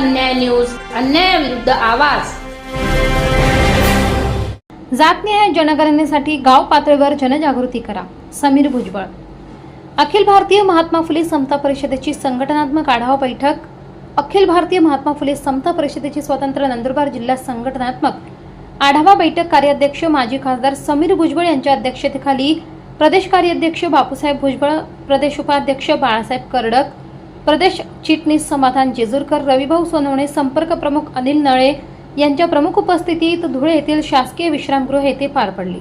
अन्याय न्यूज अन्यायाविरुद्ध आवाज. जातनिहाय जनगणनेसाठी गाव पातळीवर जनजागृती करा. समीर भुजबळ. अखिल भारतीय महात्मा फुले समता परिषदेची संघटनात्मक आढावा बैठक. अखिल भारतीय महात्मा फुले समता परिषदेची स्वतंत्र नंदुरबार जिल्हा संघटनात्मक आढावा बैठक कार्याध्यक्ष माजी खासदार समीर भुजबळ यांच्या अध्यक्षतेखाली प्रदेश कार्याध्यक्ष बापूसाहेब भुजबळ प्रदेश उपाध्यक्ष बाळासाहेब कर्डक प्रदेश चिटणीस समाधान जेजूरकर रविभाऊ सोनवणे संपर्क प्रमुख अनिल नळे यांच्या प्रमुख उपस्थितीत धुळे येथील शासकीय विश्रामगृह येथे पार पडली.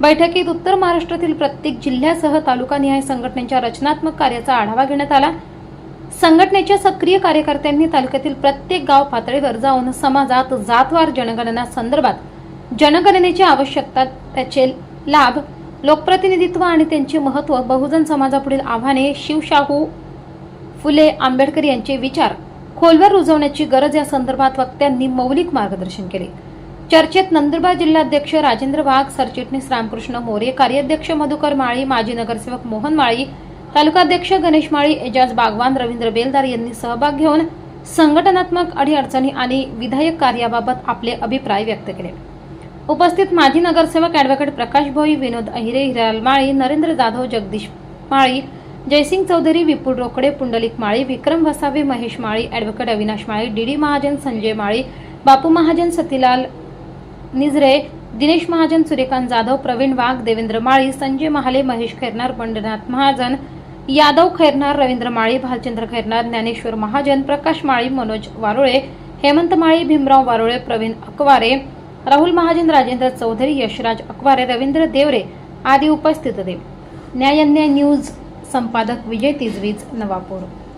बैठकीत उत्तर महाराष्ट्रातील प्रत्येक जिल्ह्यासह तालुकानिहाय संघटनेच्या रचनात्मक कार्याचा आढावा घेण्यात आला. संघटनेच्या सक्रिय कार्यकर्त्यांनी तालुक्यातील प्रत्येक गाव पातळीवर जाऊन समाजात जातवार जनगणना संदर्भात जनगणनेची आवश्यकता त्याचे लाभ लोकप्रतिनिधित्व आणि त्यांचे महत्त्व बहुजन समाजापुढील आव्हाने शिवशाहू फुले आंबेडकर यांचे विचार खोलवर रुजवण्याची गरज या संदर्भात वक्त्यांनी मौलिक मार्गदर्शन केले. चर्चेत नंदुरबार जिल्हाध्यक्ष राजेंद्र वाघ सरचिटणीस रामकृष्ण मोरे कार्याध्यक्ष मधुकर माळी माजी नगरसेवक मोहन माळी तालुकाध्यक्ष गणेश माळी एजाज बागवान रवींद्र बेलदार यांनी सहभाग घेऊन संघटनात्मक अडीअडचणी आणि विधायक कार्याबाबत आपले अभिप्राय व्यक्त केले. उपस्थित माजी नगरसेवक advocate Prakash Bhoi Vinod Ahire Hiral Mali Narendra Jadhav Jagdish Mali Jaysing Chaudhari Vipul Rokade Pundalik Mali Vikram Vasave Mahesh Mali advocate Avinash Mali D D Mahajan Sanjay Mali Bapu Mahajan Satilal Nijre Dinesh Mahajan Suryakant Jadhav Pravin Wagh Devendra Mali Sanjay Mahale Mahesh Khairnar Pandharnath Mahajan Yadav Khairnar Ravindra Mali Bhalchandra Khairnar Dnyaneshwar Mahajan Prakash Mali Manoj Warule Hemant Mali Bhimrao Warule Pravin Akware Rahul Mahajan Rajendra Chaudhari Yashraj Akware Ravindra Deore आदी उपस्थित होते. न्यायान्याय news संपादक विजय तिजवीज नवापूर.